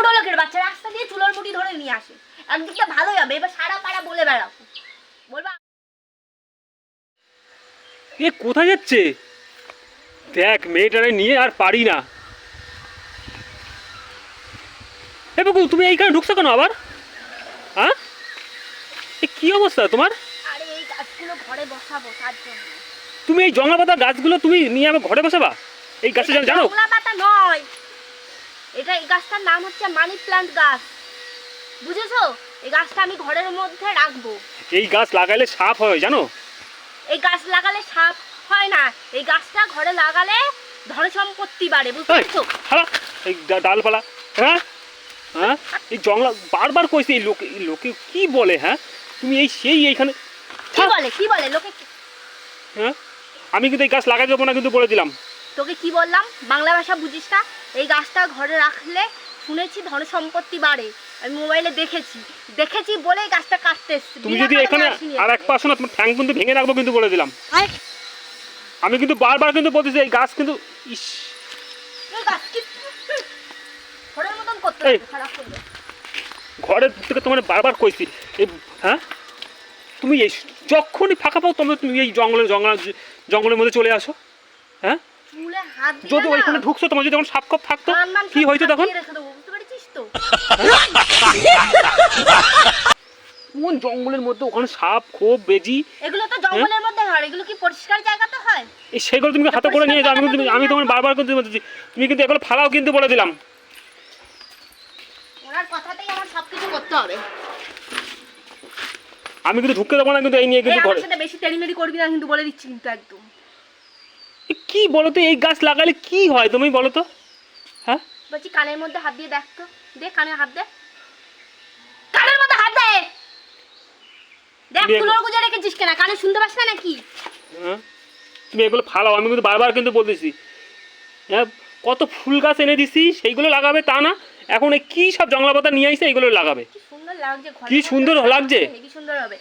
ছোট লোকের বাচ্চা রাস্তা দিয়ে চুলোর মুঠি ধরে নিয়ে আসে। একদিকটা ভালোই হবে এবার সারা পাড়া বলে বেড়াবো বলবা? এ কোথায় যাচ্ছে? দেখ মেয়েটারে নিয়ে আর পারি না। এ বাবু তুমি এইখানে ঢুকছো কেন আবার? হ্যাঁ এ কি অবস্থা তোমার? আরে এই গাছগুলো ঘরে বসাবো তার জন্য। তুমি এই জঙ্গলা পাতা গাছগুলো তুমি নিয়ে আবার ঘরে বসাবা? এই গাছটা জানো- জানো? পাতা নয়। এটা এই গাছটার নাম হচ্ছে মানি প্ল্যান্ট গাছ। বুঝেছ? এই গাছটা আমি ঘরের মধ্যে রাখব। এই গাছ লাগালে সাপ হয় জানো? এই গাছ লাগালে সাপ হয় না। এই গাছটা ঘরে লাগালে ধন সম্পত্তি বাড়ে বুঝতে পারছ? এই ডালপালা হ্যাঁ? হ্যাঁ? এই জঙ্গলা বারবার কইছি এই লোকে এই লোকে কি বলে হ্যাঁ? তুমি এই সেই এইখানে কি বলে কি বলে? লোকে হ্যাঁ? আমি কিন্তু এই গাছ লাগাই দেবো না কিন্তু বলে দিলাম। তোকে কি বললাম? বাংলা ভাষা বুঝিস না? এই গাছটা ঘরে রাখলে শুনেছি ধন সম্পত্তি বাড়ে। আমি মোবাইলে দেখেছি। দেখেছি বলে গাছটা কাটতে তুমি যদি এখানে আর এক এখানে। পা না তোমার ঠ্যাং কিন্তু ভেঙে রাখব কিন্তু বলে দিলাম। আমি কিন্তু বারবার কিন্তু বলতেছি এই গাছ কিন্তু ইস। এই গাছ কি? ঘরের থেকে তোমার বারবার কইছি এই হ্যাঁ? তুমি এই যখনই ফাঁকা পাও তোমরা তুমি এই জঙ্গলের জঙ্গল জঙ্গলের মধ্যে চলে আসো হ্যাঁ? যদি ওইখানে ঢুকছো তোমার যদি এখন সাপ খপ থাকতো কি হইতো তখন? তো? কোন জঙ্গলের মধ্যে ওখানে সাপ খোপ বেজি? এগুলো তো জঙ্গলের মধ্যে হয় এগুলো কি পরিষ্কার জায়গাতে হয়? এই সেগুলো তুমি হাতে করে নিয়ে যাও আমি কিন্তু আমি তোমার বারবার কিন্তু বলতেছি তুমি কিন্তু এগুলো ফালাও কিন্তু বলে দিলাম। ওনার কথাতেই আমার সবকিছু করতে হবে। আমি কিন্তু ঢুকতে দেবো না কিন্তু এই নিয়ে কিন্তু ঘরে। বেশি টেরিমেরি করবি না কিন্তু বলে দিচ্ছি কিন্তু একদম। কি বলো তো এই গাছ লাগালে কি হয় তুমি বলো তো হ্যাঁ? বলছি কানের মধ্যে হাত দিয়ে দেখ তো। দে কানে হাত দে। কানের মধ্যে হাত দে! দেখ দিয়ে- তুলোর গুজে রেখেছিস কেনা? কানে শুনতে পাস না নাকি? হ্যাঁ? তুমি এগুলো ফালাও আমি কিন্তু বারবার কিন্তু বলতেছি। হ্যাঁ কত ফুল গাছ এনে দিছি সেইগুলো লাগাবে তা না। এখন এই কি সব জংলা পাতা নিয়ে আইসে এগুলো লাগাবে? কি সুন্দর লাগছে কি সুন্দর লাগছে? কি সুন্দর হবে।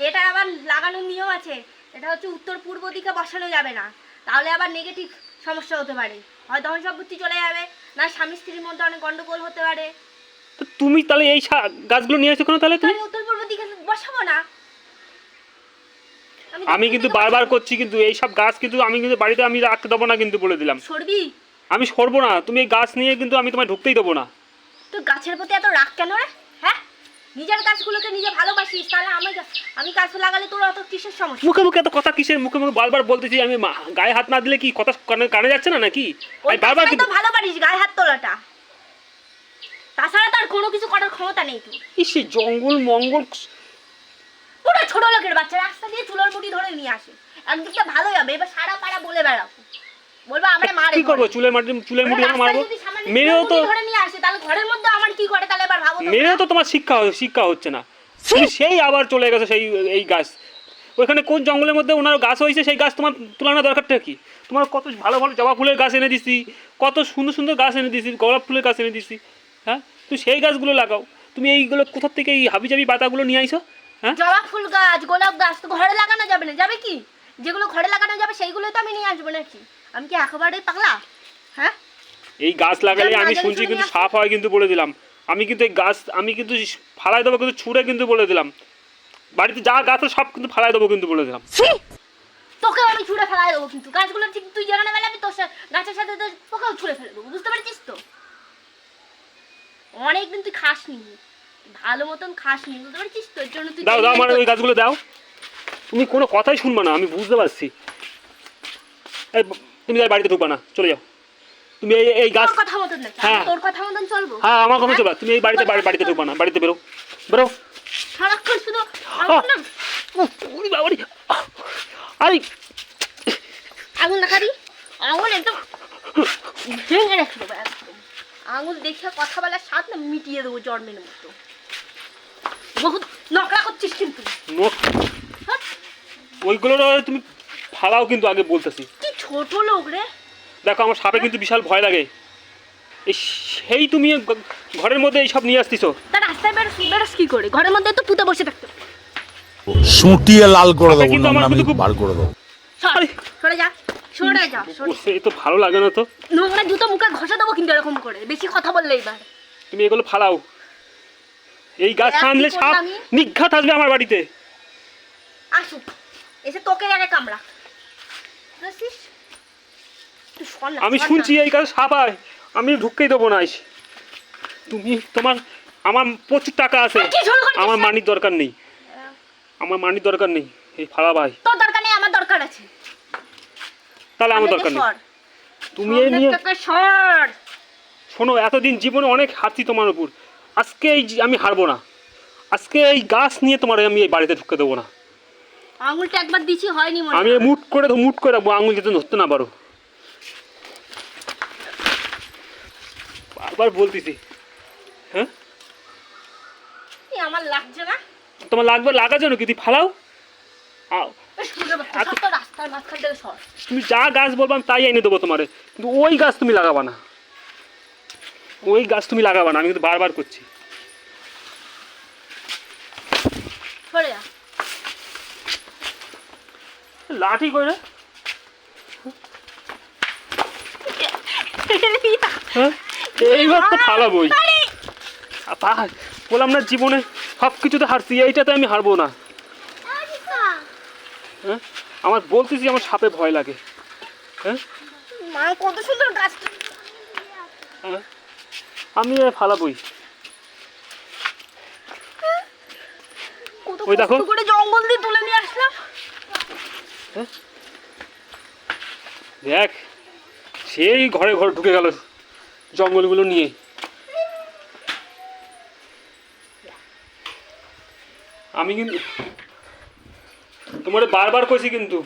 এটা আবার লাগানোর নিয়ম আছে। এটা হচ্ছে উত্তর পূর্ব দিকে বসানো যাবে না। তাহলে আবার নেগেটিভ সমস্যা হতে পারে। হয় ধন সম্পত্তি চলে যাবে না স্বামী স্ত্রীর মধ্যে অনেক গন্ডগোল হতে পারে। তো তুমি তাহলে এই গাছগুলো নিয়ে আসছো কেন তাহলে তুমি? আমি উত্তর পূর্ব দিকে বসাবো না। আমি কিন্তু বারবার করছি কিন্তু এই সব গাছ কিন্তু আমি কিন্তু বাড়িতে আমি রাখতে দেবো না কিন্তু বলে দিলাম। সরবি? আমি সরবো না তুমি এই গাছ নিয়ে কিন্তু আমি তোমায় ঢুকতেই দেবো না। তুই গাছের প্রতি এত রাগ কেন রে? নিজের গাছগুলোকে নিজে ভালোবাসিস তাহলে আমি আমি গাছ লাগালে তোর অত কিসের সমস্যা? মুখে মুখে এত কথা কিসের? মুখে মুখে বারবার বলতেছি আমি গায়ে হাত না দিলে কি কথা কানে কানে যাচ্ছে না নাকি? আমি বারবার তো ভালো পারিস গায়ে হাত তোলাটা। তাছাড়া তার কোনো কিছু করার ক্ষমতা নেই তোর। ইস এই জঙ্গল মঙ্গল পুরো ছোট লোকের বাচ্চা রাস্তা দিয়ে চুলোর মুঠি ধরে নিয়ে আসে। একদিকটা ভালোই হবে এবার সারা পাড়া বলে বেড়াবো। বলব আমরা মারে কি করব। চুলের মাটি চুলের মুঠি মারবো? মেরেও তো ধরে নিয়ে আসে তাহলে ঘরের মধ্যে আমার কি করে? তাহলে এবার ভাবো তো মেরেও তো তোমার শিক্ষা শিক্ষা হচ্ছে না। তুমি সেই আবার চলে গেছে সেই এই গাছ। ওইখানে কোন জঙ্গলের মধ্যে ওনার গাছ হয়েছে সেই গাছ তোমার তুলানো দরকারটা কি? তোমার কত ভালো ভালো জবা ফুলের গাছ এনে দিছি কত সুন্দর সুন্দর গাছ এনে দিছি গোলাপ ফুলের গাছ এনে দিছি হ্যাঁ? তুমি সেই গাছগুলো লাগাও। তুমি এইগুলো কোথার থেকে এই হাবি জাবি পাতাগুলো নিয়ে আইছো হ্যাঁ? জবা ফুল গাছ গোলাপ গাছ তো ঘরে লাগানো যাবে না। যাবে কি? যেগুলো ঘরে লাগানো যাবে সেইগুলোই তো আমি নিয়ে আসব নাকি? আমি কি একেবারেই পাগলা? হ্যাঁ? এই গাছ লাগালে আমি শুনছি কিন্তু সাপ হয় কিন্তু বলে দিলাম। আমি কিন্তু এই গাছ আমি কিন্তু ফালাই দেবো কিন্তু ছুঁড়ে কিন্তু বলে দিলাম। বাড়িতে যা গাছ সব কিন্তু ফালাই দেবো কিন্তু বলে দিলাম। তোকে আমি ছুঁড়ে ফেলাই দেবো কিন্তু। গাছগুলো ঠিক তুই যেখানে ফেলাবি তোর সা- গাছের সাথে তো তোকেও ছুঁড়ে ফেলে দেবো। বুঝতে পেরেছিস তো? অনেকদিন তুই খাসনি। ভালো মতন খাসনি বুঝতে পেরেছিস তো? এর জন্য তুই দাও দাও আমার ওই গাছগুলো দাও। তুমি কোনো কথাই শুনবে না আমি বুঝতে পারছি। তুমি আর বাড়িতে ঢুকবা না চলে যাও। তুমি এই এই গাছ কথা মতন না হ্যাঁ। তোর কথা মতন চলবো। হ্যাঁ আমার কথা চলবা। তুমি এই বাড়িতে বাড়ি- বাড়িতে ঢুকবা না বাড়িতে বেরো। বেরো। সারাক্ষণ শুধু আঙুল না ওরে আরে। আঙুল দেখাবি আঙুল একদম ভেঙে রেখে দেবো আঙুল দেখে কথা বলার স্বাদ না মিটিয়ে দেবো জন্মের মতো। বহুত নকরা করছিস কিন্তু। হ্যাঁ? ওইগুলো তুমি ফালাও কিন্তু আগে বলতেছি। কি ছোট লোক রে। দেখো আমার সাপে কিন্তু বিশাল ভয় লাগে। সেই তুমি ঘরের মধ্যে এইসব নিয়ে আসতিছো? তা রাস্তায় বেরোস বেরোস কি করে? ঘরের মধ্যে তো পুঁতে বসে থাকতো সুটিয়ে লাল করে দেবো আমি বার করে দেবো সর সরে যা সরে যা সে তো ভালো লাগে না তো। নোংরা জুতো মুখে ঘষে দেবো কিন্তু এরকম করে। বেশি কথা বললে এবার তুমি এগুলো ফালাও। এই গাছ আনলে সাপ নিঘাত আসবে আমার বাড়িতে। আসুক এসে তোকে আগে কামড়া। বুঝেছিস? আমি শুনছি এই কাজ সাপ হয় আমি ঢুকতেই দেবো না। তুমি তোমার আমার প্রচুর টাকা আছে? আমার মানির দরকার নেই। আমার মানির দরকার নেই এই ফালা ভাই। তোর দরকার নেই আমার দরকার আছে। তাহলে আমার দরকার নেই। তুমি এই নিয়ে শোনো এতদিন জীবনে অনেক হাতি তোমার উপর। আজকে এই আমি হারবো না। আজকে এই গাছ নিয়ে তোমার আমি এই বাড়িতে ঢুকে দেবো না। আঙুলটা একবার দিছি হয়নি মনে আমি মুট করে মুট করে রাখব আঙুল যাতে ধরতে না পারো। বারবার বলতেছি হ্যাঁ আমার লাগছে না তোমার লাগবে লাগার জন্য কি তুই ফালাও আও, তুমি যা গাছ বলব আমি তাই এনে দেবো তোমারে কিন্তু ওই গাছ তুমি লাগাবা না ওই গাছ তুমি লাগাবা না আমি কিন্তু বারবার করছি লাঠি করে হ্যাঁ এইবার তো ফালাবোই আর। তা বললাম না জীবনে সব কিছুতে হারছি এইটাতে আমি হারবো না। হ্যাঁ? আমার বলতেছি আমার সাপে ভয় লাগে। হ্যাঁ? কত সুন্দর গাছটা। হ্যাঁ? আমি ফালাবই কত ওই দেখো। করে জঙ্গল দিয়ে তুলে নিয়ে আসলাম। দেখ সেই ঘরে ঘরে ঢুকে গেল। জঙ্গলগুলো নিয়ে। আমি কিন্তু তোমার বারবার কইছি কিন্তু,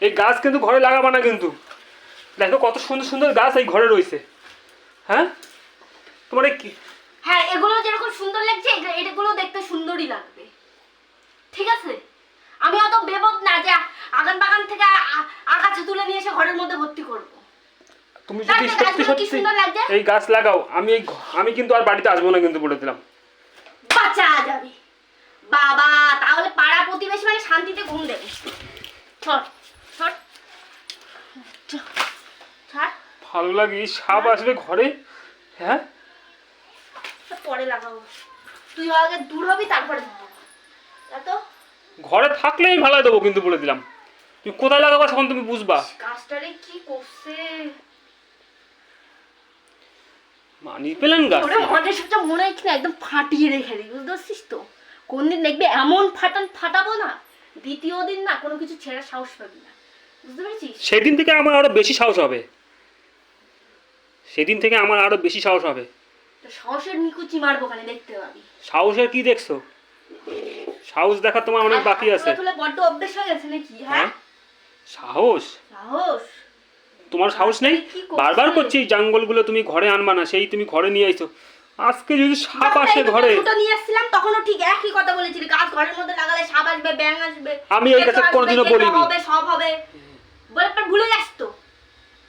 এই গাছ কিন্তু ঘরে লাগাবা না কিন্তু। দেখো কত সুন্দর সুন্দর গাছ এই ঘরে রয়েছে। হ্যাঁ? তোমার কি হ্যাঁ এগুলো যেরকম সুন্দর লাগছে এগ- এগুলো দেখতে সুন্দরই লাগবে। ঠিক আছে? আমি অত বেবক না যে আগান বাগান থেকে আগাছা তুলে নিয়ে এসে ঘরের মধ্যে ভর্তি করব। তুমি যদি সত্যি সত্যি এই গাছ লাগাও। আমি আমি কিন্তু আর বাড়িতে আসব না কিন্তু বলে দিলাম। বাঁচা যাবে। বাবা তাহলে পাড়া প্রতিবেশী মানে শান্তিতে ঘুম দেবে। ছট ছট ছাড় ভালো লাগে এই সাপ আসবে ঘরে? হ্যাঁ? পরে লাগাবো। তুই আগে দূর হবি তারপরে তো? ঘরে থাকলেই ভালো দেবো কিন্তু বলে দিলাম। তুমি কোথায় লাগাবা তখন তুমি বুঝবা। গাছটারে কি করছে? মানি পেলেন গাছ ওরে মনের সাথে মনে হয় কিনা একদম ফাটিয়ে রেখে দিই বুঝতে পারছিস তো? কোনদিন দেখবি এমন ফাটান ফাটাবো না দ্বিতীয় দিন না কোনো কিছু ছেড়ার সাহস পাবি না বুঝতে পেরেছিস? সেদিন থেকে আমার আরও বেশি সাহস হবে। সেদিন থেকে আমার আরও বেশি সাহস হবে। তো সাহসের নিকুচি মারবো ওখানে দেখতে পাবি। সাহসের কি দেখছ? সাহস দেখা তোমার অনেক বাকি আছে। বড্ড অভ্যেস হয়ে গেছে নাকি হ্যাঁ? হ্যাঁ? সাহস? সাহস? তোমার সাহস নেই? বারবার করছি জঙ্গলগুলো তুমি ঘরে আনবা না সেই তুমি ঘরে নিয়ে আইছো। আজকে যদি সাপ আসে ঘরে দুটো নিয়ে আসছিলাম তখনও ঠিক একই কথা বলেছিলি গাছ ঘরের মধ্যে লাগালে সাপ আসবে ব্যাং আসবে আমি এই কথা কোনোদিনও বলিনি। হবে সব হবে। বলে পর ভুলে যাস তো।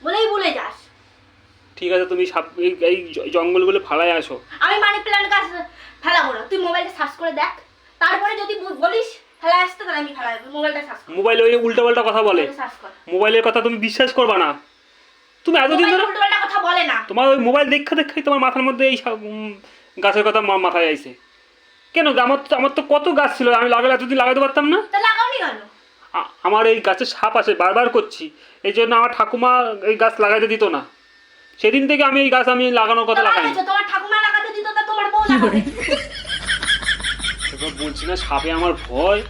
বলেই ভুলে যাস। ঠিক আছে তুমি সাপ এই জঙ্গলগুলো ফালাই আসো। আমি মানি প্ল্যান্ট গাছ ফেলাবো না। তুই মোবাইলটা সার্চ করে দেখ। তারপরে যদি বল- বলিস ফেলা আসতে তাহলে আমি ফেলা মোবাইলটা সার্চ মোবাইলে ওই উল্টাপাল্টা কথা বলে। মোবাইলের কথা তুমি বিশ্বাস করবা না। তুমি এতদিন ধরে কথা বলে না। তোমার ওই মোবাইল দেখা দেখাই তোমার মাথার মধ্যে এই সব, গাছের কথা মাথায় আইছে। কেন? আমার তো আমার তো কত গাছ ছিল আমি লাগালে এতদিন লাগাতে পারতাম না? লাগাওনি কেন? আমার এই গাছে সাপ আছে বারবার করছি। এই জন্য আমার ঠাকুমা এই গাছ লাগাইতে দিত না। সেদিন থেকে আমি এই গাছ আমি লাগানোর কথা লাগাই তোমার ঠাকুমা লাগাতে দিত তা তোমার বউ লাগাবে। এবার বলছি না সাপে আমার ভয়।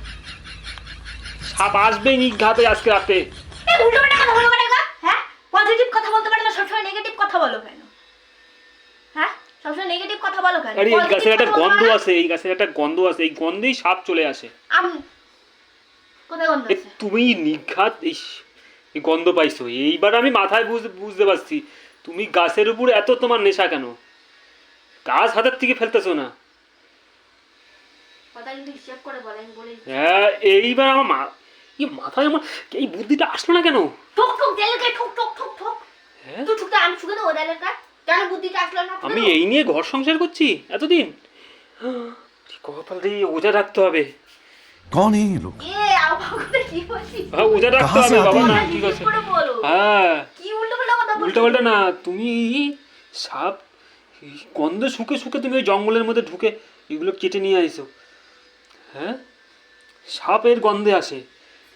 সাপ আসবে নিঘাতে আজকে রাতে এই উল্টোপাল্টা কথা বলো কেন গো? হ্যাঁ পজিটিভ কথা বলতে পারো না সবসময় নেগেটিভ কথা বলো কেন হ্যাঁ সবসময় নেগেটিভ কথা বলো কেন? আরে এই গাছের একটা গন্ধ? আছে এই গাছের একটা গন্ধ আছে এই গন্ধেই সাপ চলে আসে। আম- কোথায় গন্ধ আছে? তুমি নিঘাত এই গন্ধ পাইছো। এইবার আমি মাথায় বুঝ- বুঝতে পারছি। তুমি গাছের উপর এত তোমার নেশা কেন? গাছ হাতের থেকে ফেলতেছো না। হ্যাঁ এইবার আমার মা এই মাথায় আমার এই বুদ্ধিটা আসলো না কেন? ঠোক ঠোক দেয়ালকে ঠোক ঠোক ঠোক ঠোক। হ্যাঁ? তুই ঠুকতে আমি ঠুকে দেবো দেয়ালের কেন বুদ্ধিটা আসলো না আমি এই নিয়ে ঘর সংসার করছি এতদিন কপাল দিয়ে ওজা রাখতে হবে कौन है ये लोग এ আবার কথা কি বলছিস হ্যাঁ ওজা রাখতে কাহা সে হবে বাবা আতে না হ্যাঁ? ঠিক আছে করে বলো হ্যাঁ কি উল্টো পাল্টা কথা বলছিস উল্টো পাল্টা না তুমি সাপ এই গন্ধ শুকে শুকে তুমি ওই জঙ্গলের মধ্যে ঢুকে এগুলো কেটে নিয়ে আইছো হ্যাঁ সাপের গন্ধে আসে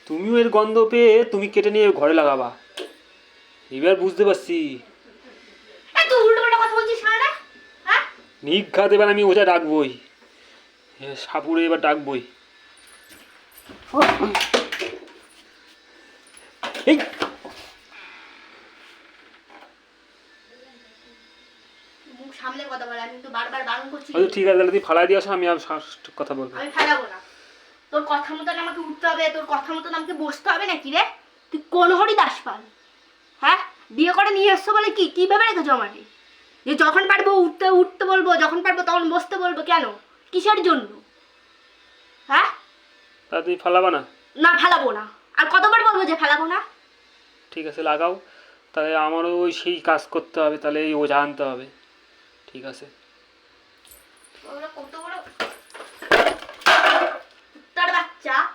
তুমিও এর গন্ধ পেয়ে তুমি কেটে নিয়ে ঘরে লাগাবা এবার বুঝতে পারছি নিঘাত এবার আমি ওটা ডাকবই। সাপুরে এবার ডাকবই। এই! সামনে কথা বলে আমি তো বারবার বারণ করছি। আচ্ছা ঠিক আছে তাহলে তুই ফালাই দিয়ে আসো আমি আর কথা বলব। আমি ফেলাবো না। তোর কথা মতন আমাকে উঠতে হবে তোর কথা মতন আমাকে বসতে হবে নাকি রে? তুই কোন হরি দাস পাল হ্যাঁ? বিয়ে করে নিয়ে এসছো বলে কি? কি ভেবে রেখেছো আমাকে? যে যখন পারব উঠতে উঠতে বলব যখন পারব তখন বসতে বলব কেন? কিসের জন্য? হ্যাঁ? তা তুই ফালাবা না? না ফালাবো না। আর কতবার বলব যে ফালাবো না? ঠিক আছে লাগাও। তাহলে আমারও ওই সেই কাজ করতে হবে তাহলে এই ওজা আনতে হবে। ঠিক আছে। কত বড়? তার বাচ্চা।